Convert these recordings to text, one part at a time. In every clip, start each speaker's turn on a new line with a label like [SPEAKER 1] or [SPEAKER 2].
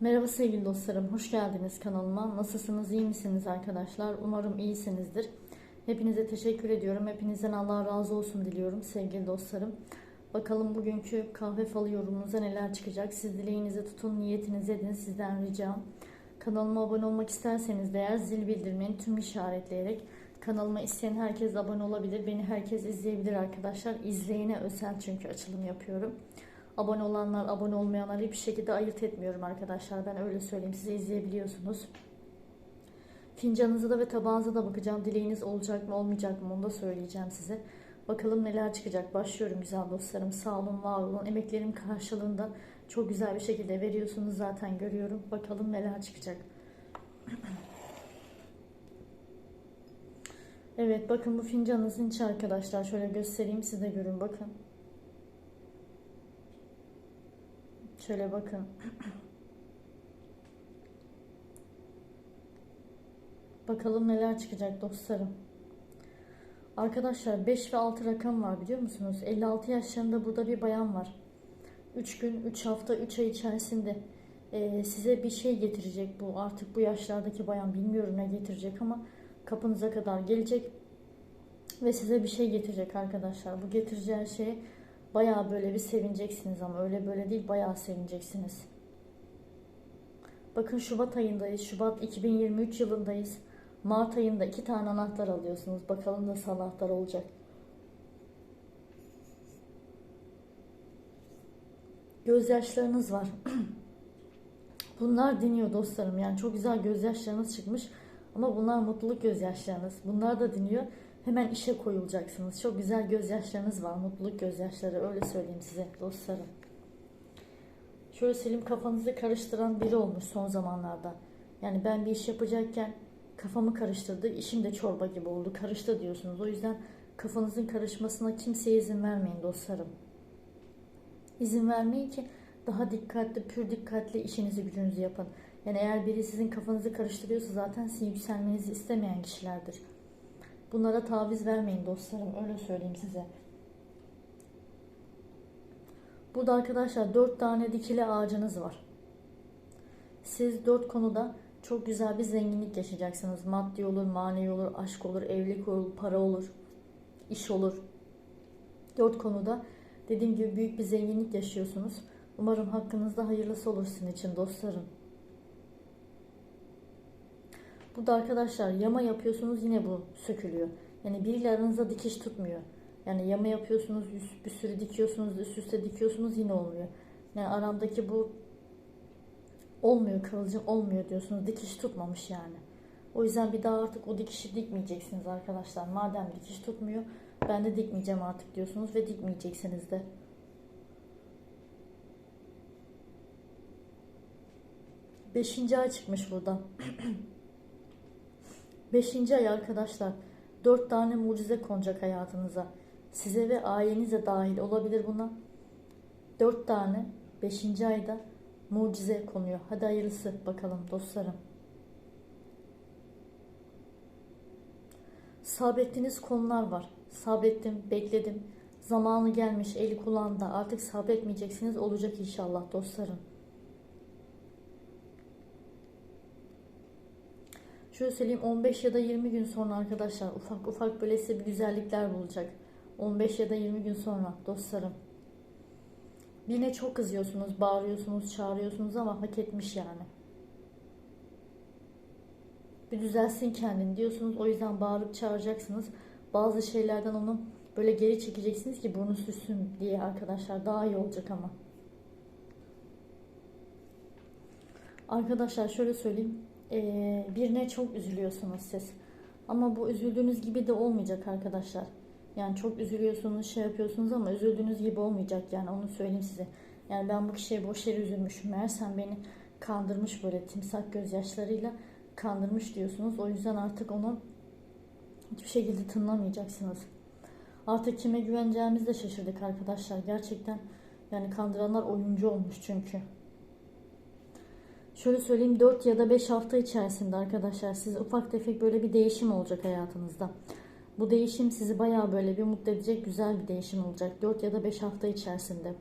[SPEAKER 1] Merhaba sevgili dostlarım, hoş geldiniz kanalıma. Nasılsınız, iyi misiniz arkadaşlar? Umarım iyisinizdir. Hepinize teşekkür ediyorum. Hepinizden Allah razı olsun diliyorum sevgili dostlarım. Bakalım bugünkü kahve falı yorumunuza neler çıkacak. Siz dileğinizi tutun, niyetinizi edin sizden ricam. Kanalıma abone olmak isterseniz de eğer zil bildirimini tüm işaretleyerek kanalıma isteyen herkes abone olabilir. Beni herkes izleyebilir arkadaşlar. İzleyene özel çünkü açılım yapıyorum. Abone olanlar, abone olmayanları hiçbir şekilde ayırt etmiyorum arkadaşlar. Ben öyle söyleyeyim. Size izleyebiliyorsunuz. Fincanınıza da ve tabağınıza da bakacağım. Dileğiniz olacak mı, olmayacak mı onu da söyleyeceğim size. Bakalım neler çıkacak. Başlıyorum güzel dostlarım. Sağ olun, var olun. Emeklerim karşılığında çok güzel bir şekilde veriyorsunuz zaten görüyorum. Bakalım neler çıkacak. Evet bakın bu fincanınızın içi arkadaşlar. Şöyle göstereyim size görün bakın. Şöyle bakın. Bakalım neler çıkacak dostlarım. Arkadaşlar 5 ve 6 rakam var biliyor musunuz? 56 yaşlarında burada bir bayan var. 3 gün, 3 hafta, 3 ay içerisinde e, size bir şey getirecek bu. Artık bu yaşlardaki bayan bilmiyorum ne getirecek ama kapınıza kadar gelecek ve size bir şey getirecek arkadaşlar. Bu getireceği şey Bayağı böyle bir sevineceksiniz ama öyle böyle değil bayağı sevineceksiniz. Bakın Şubat ayındayız. Şubat 2023 yılındayız. Mart ayında iki tane anahtar alıyorsunuz. Bakalım nasıl anahtar olacak. Gözyaşlarınız var. Bunlar diniyor dostlarım. Yani çok güzel gözyaşlarınız çıkmış. Ama bunlar mutluluk gözyaşlarınız. Bunlar da diniyor hemen işe koyulacaksınız. Çok güzel gözyaşlarınız var. Mutluluk gözyaşları öyle söyleyeyim size dostlarım. Şöyle Selim kafanızı karıştıran biri olmuş son zamanlarda. Yani ben bir iş yapacakken kafamı karıştırdı. işim de çorba gibi oldu. Karıştı diyorsunuz. O yüzden kafanızın karışmasına kimseye izin vermeyin dostlarım. İzin vermeyin ki daha dikkatli, pür dikkatli işinizi gücünüzü yapın. Yani eğer biri sizin kafanızı karıştırıyorsa zaten sizin yükselmenizi istemeyen kişilerdir. Bunlara taviz vermeyin dostlarım. Öyle söyleyeyim size. Burada arkadaşlar dört tane dikili ağacınız var. Siz dört konuda çok güzel bir zenginlik yaşayacaksınız. Maddi olur, manevi olur, aşk olur, evlilik olur, para olur, iş olur. Dört konuda dediğim gibi büyük bir zenginlik yaşıyorsunuz. Umarım hakkınızda hayırlısı olur sizin için dostlarım. Bu da arkadaşlar yama yapıyorsunuz yine bu sökülüyor. Yani biriyle aranızda dikiş tutmuyor. Yani yama yapıyorsunuz bir sürü dikiyorsunuz üst üste dikiyorsunuz yine olmuyor. Yani aramdaki bu olmuyor kıvılcım olmuyor diyorsunuz. Dikiş tutmamış yani. O yüzden bir daha artık o dikişi dikmeyeceksiniz arkadaşlar. Madem dikiş tutmuyor ben de dikmeyeceğim artık diyorsunuz ve dikmeyeceksiniz de. Beşinci ay çıkmış burada. Beşinci ay arkadaşlar. Dört tane mucize konacak hayatınıza. Size ve ailenize dahil olabilir buna. Dört tane beşinci ayda mucize konuyor. Hadi hayırlısı bakalım dostlarım. Sabrettiğiniz konular var. Sabrettim, bekledim. Zamanı gelmiş, eli kulağında. Artık sabretmeyeceksiniz. Olacak inşallah dostlarım. Şöyle söyleyeyim 15 ya da 20 gün sonra arkadaşlar ufak ufak böyle size bir güzellikler bulacak. 15 ya da 20 gün sonra dostlarım. Yine çok kızıyorsunuz, bağırıyorsunuz, çağırıyorsunuz ama hak etmiş yani. Bir düzelsin kendini diyorsunuz. O yüzden bağırıp çağıracaksınız. Bazı şeylerden onu böyle geri çekeceksiniz ki burnu süssün diye arkadaşlar. Daha iyi olacak ama. Arkadaşlar şöyle söyleyeyim e, birine çok üzülüyorsunuz siz. Ama bu üzüldüğünüz gibi de olmayacak arkadaşlar. Yani çok üzülüyorsunuz, şey yapıyorsunuz ama üzüldüğünüz gibi olmayacak yani onu söyleyeyim size. Yani ben bu kişiye boş yere üzülmüşüm. Meğersem beni kandırmış böyle timsak gözyaşlarıyla kandırmış diyorsunuz. O yüzden artık onu hiçbir şekilde tınlamayacaksınız. Artık kime güveneceğimizi de şaşırdık arkadaşlar. Gerçekten yani kandıranlar oyuncu olmuş çünkü. Şöyle söyleyeyim 4 ya da 5 hafta içerisinde arkadaşlar siz ufak tefek böyle bir değişim olacak hayatınızda. Bu değişim sizi baya böyle bir mutlu edecek güzel bir değişim olacak. 4 ya da 5 hafta içerisinde.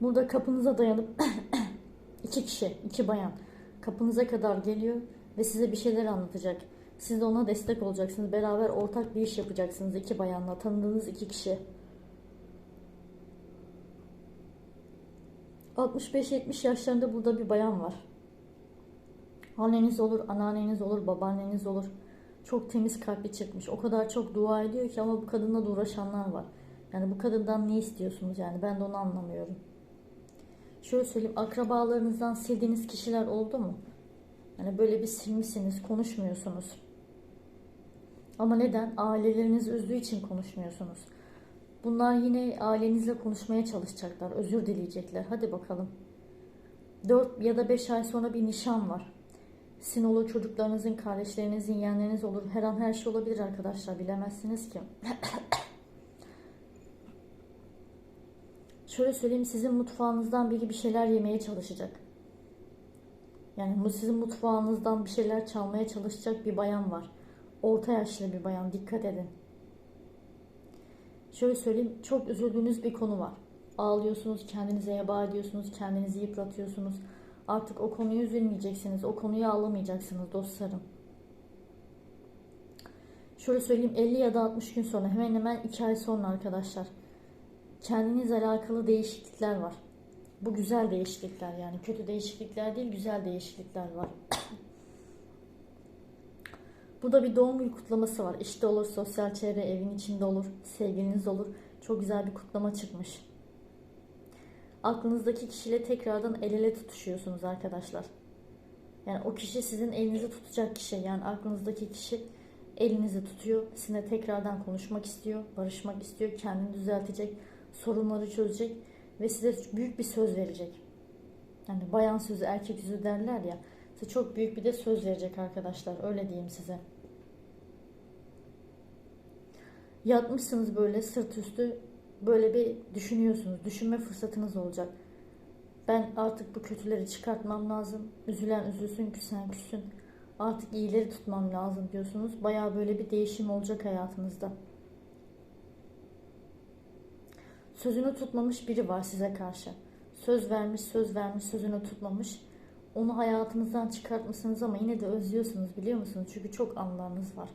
[SPEAKER 1] Burada kapınıza dayanıp iki kişi, iki bayan kapınıza kadar geliyor ve size bir şeyler anlatacak. Siz de ona destek olacaksınız. Beraber ortak bir iş yapacaksınız iki bayanla. Tanıdığınız iki kişi. 65-70 yaşlarında burada bir bayan var. Anneniz olur, anneanneniz olur, babaanneniz olur. Çok temiz kalpli çıkmış. O kadar çok dua ediyor ki ama bu kadınla da uğraşanlar var. Yani bu kadından ne istiyorsunuz yani ben de onu anlamıyorum. Şöyle söyleyeyim akrabalarınızdan sildiğiniz kişiler oldu mu? Yani böyle bir silmişsiniz konuşmuyorsunuz. Ama neden? Aileleriniz üzdüğü için konuşmuyorsunuz. Bunlar yine ailenizle konuşmaya çalışacaklar. Özür dileyecekler. Hadi bakalım. 4 ya da 5 ay sonra bir nişan var. Sizin çocuklarınızın, kardeşlerinizin, yeğenleriniz olur. Her an her şey olabilir arkadaşlar. Bilemezsiniz ki. Şöyle söyleyeyim sizin mutfağınızdan biri bir şeyler yemeye çalışacak. Yani sizin mutfağınızdan bir şeyler çalmaya çalışacak bir bayan var. Orta yaşlı bir bayan. Dikkat edin. Şöyle söyleyeyim çok üzüldüğünüz bir konu var. Ağlıyorsunuz, kendinize yaba ediyorsunuz, kendinizi yıpratıyorsunuz. Artık o konuyu üzülmeyeceksiniz, o konuyu ağlamayacaksınız dostlarım. Şöyle söyleyeyim 50 ya da 60 gün sonra hemen hemen 2 ay sonra arkadaşlar. Kendinizle alakalı değişiklikler var. Bu güzel değişiklikler yani kötü değişiklikler değil güzel değişiklikler var. Burada bir doğum günü kutlaması var. İşte olur, sosyal çevre, evin içinde olur, sevgiliniz olur. Çok güzel bir kutlama çıkmış. Aklınızdaki kişiyle tekrardan el ele tutuşuyorsunuz arkadaşlar. Yani o kişi sizin elinizi tutacak kişi. Yani aklınızdaki kişi elinizi tutuyor. Sizinle tekrardan konuşmak istiyor, barışmak istiyor, kendini düzeltecek, sorunları çözecek ve size büyük bir söz verecek. Yani bayan sözü, erkek sözü derler ya. Size çok büyük bir de söz verecek arkadaşlar. Öyle diyeyim size. Yatmışsınız böyle sırt üstü böyle bir düşünüyorsunuz. Düşünme fırsatınız olacak. Ben artık bu kötüleri çıkartmam lazım. Üzülen üzülsün, küsen küssün. Artık iyileri tutmam lazım diyorsunuz. Baya böyle bir değişim olacak hayatınızda. Sözünü tutmamış biri var size karşı. Söz vermiş, söz vermiş, sözünü tutmamış. Onu hayatınızdan çıkartmışsınız ama yine de özlüyorsunuz biliyor musunuz? Çünkü çok anılarınız var.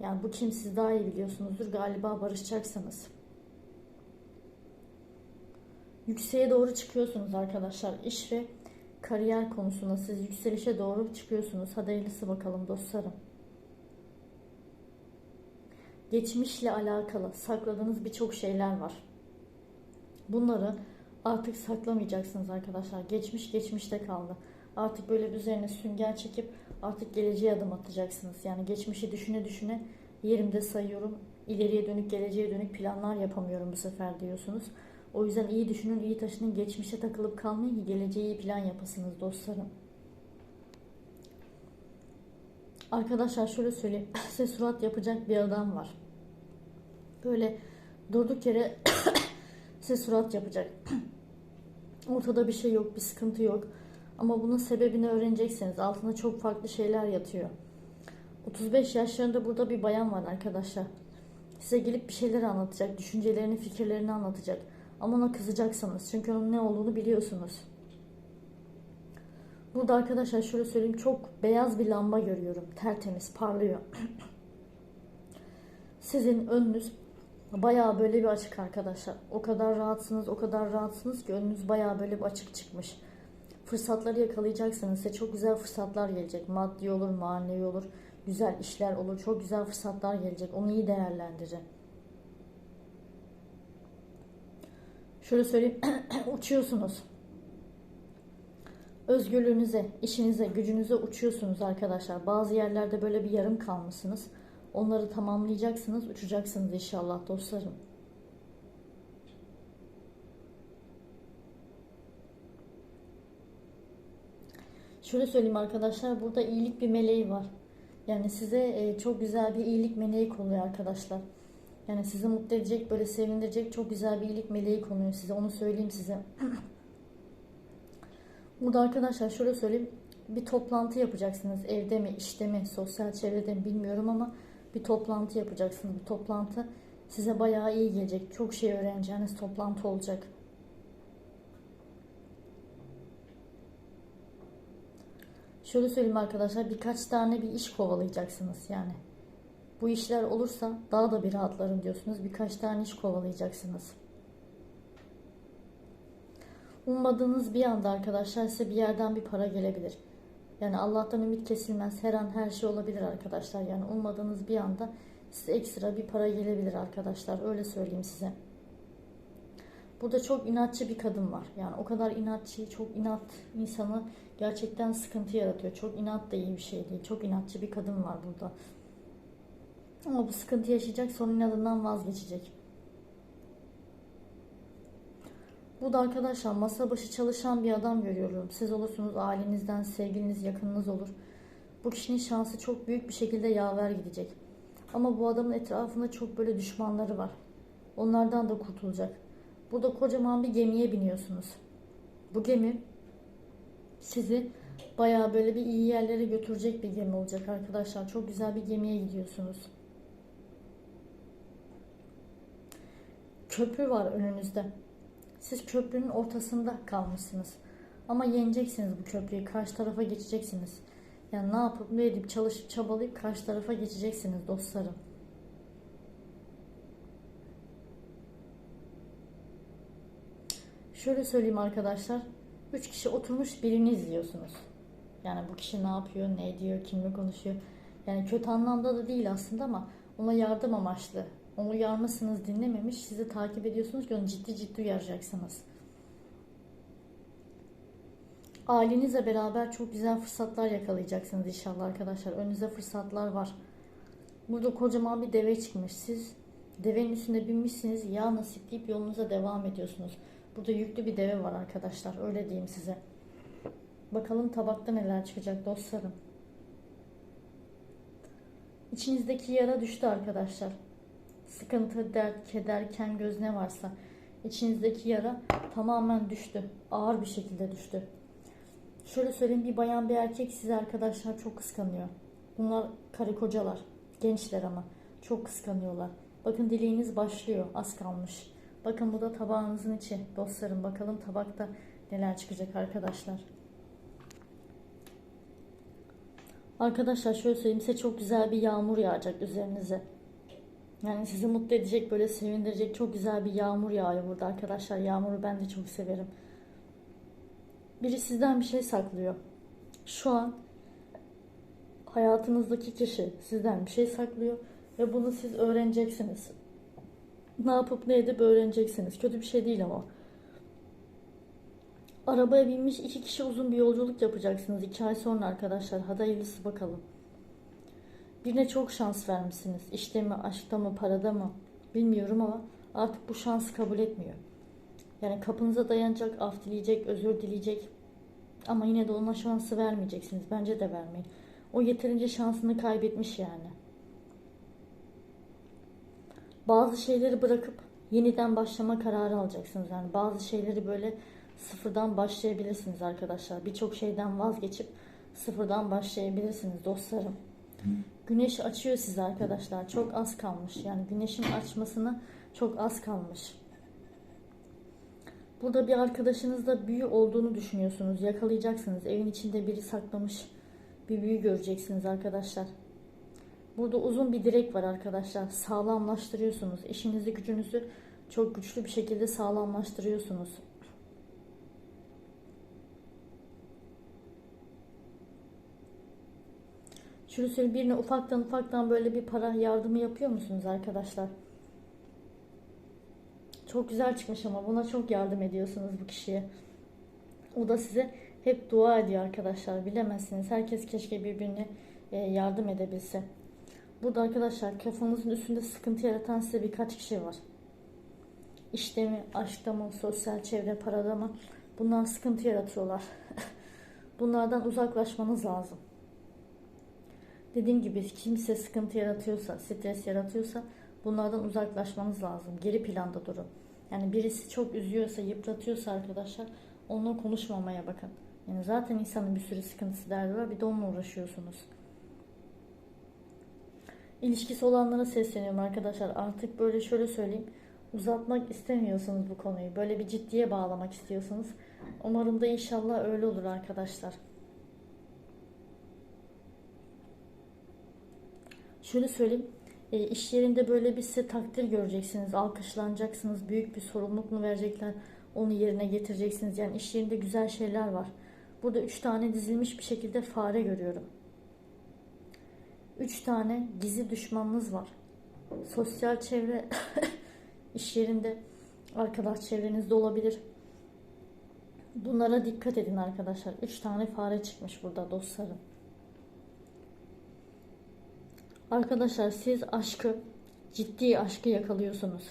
[SPEAKER 1] Yani bu kim siz daha iyi biliyorsunuzdur. Galiba barışacaksınız. Yükseğe doğru çıkıyorsunuz arkadaşlar. İş ve kariyer konusunda siz yükselişe doğru çıkıyorsunuz. Hadi bakalım dostlarım. Geçmişle alakalı sakladığınız birçok şeyler var. Bunları artık saklamayacaksınız arkadaşlar. Geçmiş geçmişte kaldı. Artık böyle üzerine sünger çekip artık geleceğe adım atacaksınız. Yani geçmişi düşüne düşüne yerimde sayıyorum. İleriye dönük, geleceğe dönük planlar yapamıyorum bu sefer diyorsunuz. O yüzden iyi düşünün, iyi taşının, geçmişe takılıp kalmayın ki geleceğe iyi plan yapasınız dostlarım. Arkadaşlar şöyle söyleyeyim. Size surat yapacak bir adam var. Böyle durduk yere size surat yapacak. Ortada bir şey yok, bir sıkıntı yok. Ama bunun sebebini öğreneceksiniz. Altında çok farklı şeyler yatıyor. 35 yaşlarında burada bir bayan var arkadaşlar. Size gelip bir şeyler anlatacak. Düşüncelerini, fikirlerini anlatacak. Ama ona kızacaksınız. Çünkü onun ne olduğunu biliyorsunuz. Burada arkadaşlar şöyle söyleyeyim. Çok beyaz bir lamba görüyorum. Tertemiz, parlıyor. Sizin önünüz bayağı böyle bir açık arkadaşlar. O kadar rahatsınız, o kadar rahatsınız ki önünüz bayağı böyle bir açık çıkmış. Fırsatları yakalayacaksınız. Size çok güzel fırsatlar gelecek. Maddi olur, manevi olur. Güzel işler olur. Çok güzel fırsatlar gelecek. Onu iyi değerlendirin. Şöyle söyleyeyim. uçuyorsunuz. Özgürlüğünüze, işinize, gücünüze uçuyorsunuz arkadaşlar. Bazı yerlerde böyle bir yarım kalmışsınız. Onları tamamlayacaksınız, uçacaksınız inşallah dostlarım. Şöyle söyleyeyim arkadaşlar, burada iyilik bir meleği var. Yani size e, çok güzel bir iyilik meleği konuyor arkadaşlar. Yani sizi mutlu edecek, böyle sevindirecek çok güzel bir iyilik meleği konuyor size. Onu söyleyeyim size. Burada arkadaşlar şöyle söyleyeyim. Bir toplantı yapacaksınız. Evde mi, işte mi, sosyal çevrede mi bilmiyorum ama bir toplantı yapacaksınız. Bu toplantı size bayağı iyi gelecek. Çok şey öğreneceğiniz toplantı olacak. Şöyle söyleyeyim arkadaşlar birkaç tane bir iş kovalayacaksınız yani. Bu işler olursa daha da bir rahatlarım diyorsunuz. Birkaç tane iş kovalayacaksınız. Ummadığınız bir anda arkadaşlar size bir yerden bir para gelebilir. Yani Allah'tan ümit kesilmez. Her an her şey olabilir arkadaşlar. Yani ummadığınız bir anda size ekstra bir para gelebilir arkadaşlar. Öyle söyleyeyim size. Burada çok inatçı bir kadın var. Yani o kadar inatçı, çok inat insanı gerçekten sıkıntı yaratıyor. Çok inat da iyi bir şey değil. Çok inatçı bir kadın var burada. Ama bu sıkıntı yaşayacak, sonra inadından vazgeçecek. Bu da arkadaşlar masa başı çalışan bir adam görüyorum. Siz olursunuz ailenizden, sevgiliniz, yakınınız olur. Bu kişinin şansı çok büyük bir şekilde yaver gidecek. Ama bu adamın etrafında çok böyle düşmanları var. Onlardan da kurtulacak. Burada kocaman bir gemiye biniyorsunuz. Bu gemi sizi bayağı böyle bir iyi yerlere götürecek bir gemi olacak arkadaşlar. Çok güzel bir gemiye gidiyorsunuz. Köprü var önünüzde. Siz köprünün ortasında kalmışsınız. Ama yeneceksiniz bu köprüyü. Karşı tarafa geçeceksiniz. Yani ne yapıp ne edip çalışıp çabalayıp karşı tarafa geçeceksiniz dostlarım. Şöyle söyleyeyim arkadaşlar. Üç kişi oturmuş birini izliyorsunuz. Yani bu kişi ne yapıyor, ne ediyor, kimle konuşuyor. Yani kötü anlamda da değil aslında ama ona yardım amaçlı. Onu uyarmışsınız dinlememiş. Sizi takip ediyorsunuz ki onu ciddi ciddi uyaracaksınız. Ailenizle beraber çok güzel fırsatlar yakalayacaksınız inşallah arkadaşlar. Önünüzde fırsatlar var. Burada kocaman bir deve çıkmış. Siz devenin üstünde binmişsiniz. Ya nasip deyip yolunuza devam ediyorsunuz. Burada yüklü bir deve var arkadaşlar. Öyle diyeyim size. Bakalım tabakta neler çıkacak dostlarım. İçinizdeki yara düştü arkadaşlar. Sıkıntı, dert, keder, ken göz ne varsa içinizdeki yara tamamen düştü. Ağır bir şekilde düştü. Şöyle söyleyeyim bir bayan bir erkek size arkadaşlar çok kıskanıyor. Bunlar karı kocalar. Gençler ama. Çok kıskanıyorlar. Bakın dileğiniz başlıyor. Az kalmış. Bakın bu da tabağınızın içi. Dostlarım bakalım tabakta neler çıkacak arkadaşlar. Arkadaşlar şöyle söyleyeyim size çok güzel bir yağmur yağacak üzerinize. Yani sizi mutlu edecek böyle sevindirecek çok güzel bir yağmur yağıyor burada arkadaşlar. Yağmuru ben de çok severim. Biri sizden bir şey saklıyor. Şu an hayatınızdaki kişi sizden bir şey saklıyor ve bunu siz öğreneceksiniz. Ne yapıp ne edip öğreneceksiniz. Kötü bir şey değil ama. Arabaya binmiş iki kişi uzun bir yolculuk yapacaksınız. iki ay sonra arkadaşlar. Hadi hayırlısı bakalım. Birine çok şans vermişsiniz. İşte mi, aşkta mı, parada mı bilmiyorum ama artık bu şansı kabul etmiyor. Yani kapınıza dayanacak, af dileyecek, özür dileyecek. Ama yine de ona şansı vermeyeceksiniz. Bence de vermeyin. O yeterince şansını kaybetmiş yani. Bazı şeyleri bırakıp yeniden başlama kararı alacaksınız. Yani bazı şeyleri böyle sıfırdan başlayabilirsiniz arkadaşlar. Birçok şeyden vazgeçip sıfırdan başlayabilirsiniz dostlarım. Güneş açıyor sizi arkadaşlar. Çok az kalmış. Yani güneşin açmasına çok az kalmış. Burada bir arkadaşınızda büyü olduğunu düşünüyorsunuz. Yakalayacaksınız. Evin içinde biri saklamış bir büyü göreceksiniz arkadaşlar. Burada uzun bir direk var arkadaşlar. Sağlamlaştırıyorsunuz. İşinizi gücünüzü çok güçlü bir şekilde sağlamlaştırıyorsunuz. Söyleyeyim birine ufaktan ufaktan böyle bir para yardımı yapıyor musunuz arkadaşlar? Çok güzel çıkmış ama buna çok yardım ediyorsunuz bu kişiye. O da size hep dua ediyor arkadaşlar. Bilemezsiniz. Herkes keşke birbirine e, yardım edebilse. Burada arkadaşlar kafanızın üstünde sıkıntı yaratan size birkaç kişi var. İşte mi, aşkta mı, sosyal çevre, parada mı? Bunlar sıkıntı yaratıyorlar. Bunlardan uzaklaşmanız lazım. Dediğim gibi kimse sıkıntı yaratıyorsa, stres yaratıyorsa bunlardan uzaklaşmanız lazım. Geri planda durun. Yani birisi çok üzüyorsa, yıpratıyorsa arkadaşlar onunla konuşmamaya bakın. Yani zaten insanın bir sürü sıkıntısı derdi var. Bir de onunla uğraşıyorsunuz. İlişkisi olanlara sesleniyorum arkadaşlar. Artık böyle şöyle söyleyeyim. Uzatmak istemiyorsunuz bu konuyu. Böyle bir ciddiye bağlamak istiyorsunuz. Umarım da inşallah öyle olur arkadaşlar. Şöyle söyleyeyim. E, iş yerinde böyle bir size takdir göreceksiniz. Alkışlanacaksınız. Büyük bir sorumluluk mu verecekler? Onu yerine getireceksiniz. Yani iş yerinde güzel şeyler var. Burada üç tane dizilmiş bir şekilde fare görüyorum. Üç tane gizli düşmanınız var. Sosyal çevre iş yerinde arkadaş çevrenizde olabilir. Bunlara dikkat edin arkadaşlar. Üç tane fare çıkmış burada dostlarım. Arkadaşlar siz aşkı, ciddi aşkı yakalıyorsunuz.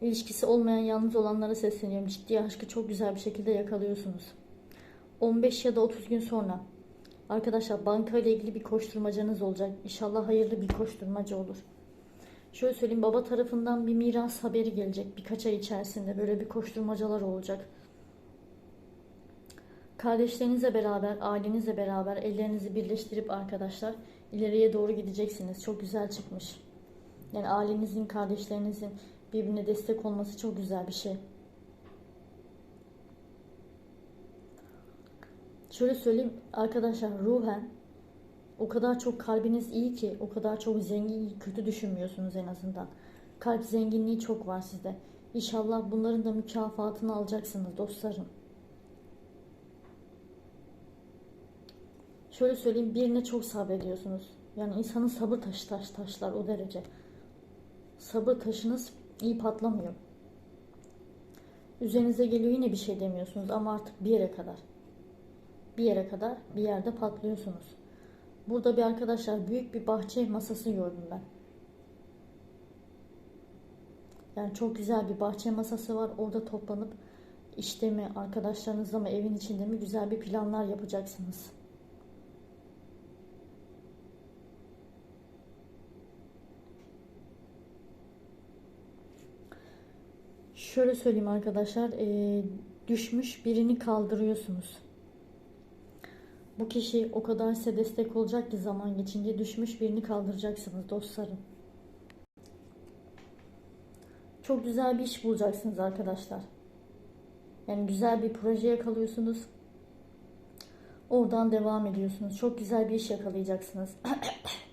[SPEAKER 1] İlişkisi olmayan yalnız olanlara sesleniyorum. Ciddi aşkı çok güzel bir şekilde yakalıyorsunuz. 15 ya da 30 gün sonra arkadaşlar banka ile ilgili bir koşturmacanız olacak. İnşallah hayırlı bir koşturmaca olur. Şöyle söyleyeyim baba tarafından bir miras haberi gelecek birkaç ay içerisinde. Böyle bir koşturmacalar olacak. Kardeşlerinizle beraber, ailenizle beraber ellerinizi birleştirip arkadaşlar ileriye doğru gideceksiniz. Çok güzel çıkmış. Yani ailenizin, kardeşlerinizin birbirine destek olması çok güzel bir şey. Şöyle söyleyeyim arkadaşlar ruhen o kadar çok kalbiniz iyi ki o kadar çok zengin kötü düşünmüyorsunuz en azından. Kalp zenginliği çok var sizde. İnşallah bunların da mükafatını alacaksınız dostlarım. Şöyle söyleyeyim birine çok sabrediyorsunuz. Yani insanın sabır taşı taş taşlar o derece. Sabır taşınız iyi patlamıyor. Üzerinize geliyor yine bir şey demiyorsunuz ama artık bir yere kadar. Bir yere kadar bir yerde patlıyorsunuz. Burada bir arkadaşlar büyük bir bahçe masası gördüm ben. Yani çok güzel bir bahçe masası var. Orada toplanıp işte mi arkadaşlarınızla mı evin içinde mi güzel bir planlar yapacaksınız. Şöyle söyleyeyim arkadaşlar. e, düşmüş birini kaldırıyorsunuz. Bu kişi o kadar size destek olacak ki zaman geçince düşmüş birini kaldıracaksınız dostlarım. Çok güzel bir iş bulacaksınız arkadaşlar. Yani güzel bir proje yakalıyorsunuz. Oradan devam ediyorsunuz. Çok güzel bir iş yakalayacaksınız.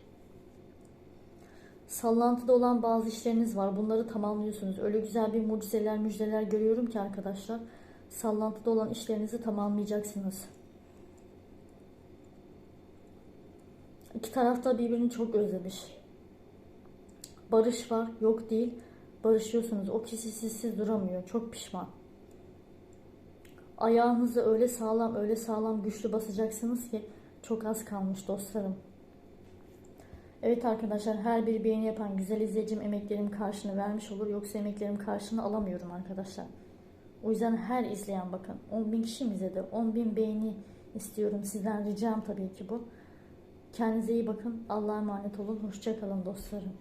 [SPEAKER 1] Sallantıda olan bazı işleriniz var. Bunları tamamlıyorsunuz. Öyle güzel bir mucizeler, müjdeler görüyorum ki arkadaşlar. Sallantıda olan işlerinizi tamamlayacaksınız. İki tarafta birbirini çok özlemiş. Barış var, yok değil. Barışıyorsunuz. O kişi sizsiz duramıyor. Çok pişman. Ayağınızı öyle sağlam, öyle sağlam güçlü basacaksınız ki çok az kalmış dostlarım. Evet arkadaşlar her bir beğeni yapan güzel izleyicim emeklerim karşını vermiş olur. Yoksa emeklerim karşını alamıyorum arkadaşlar. O yüzden her izleyen bakın 10 bin kişi mi izledi? 10 bin beğeni istiyorum sizden ricam tabii ki bu. Kendinize iyi bakın. Allah'a emanet olun. Hoşçakalın dostlarım.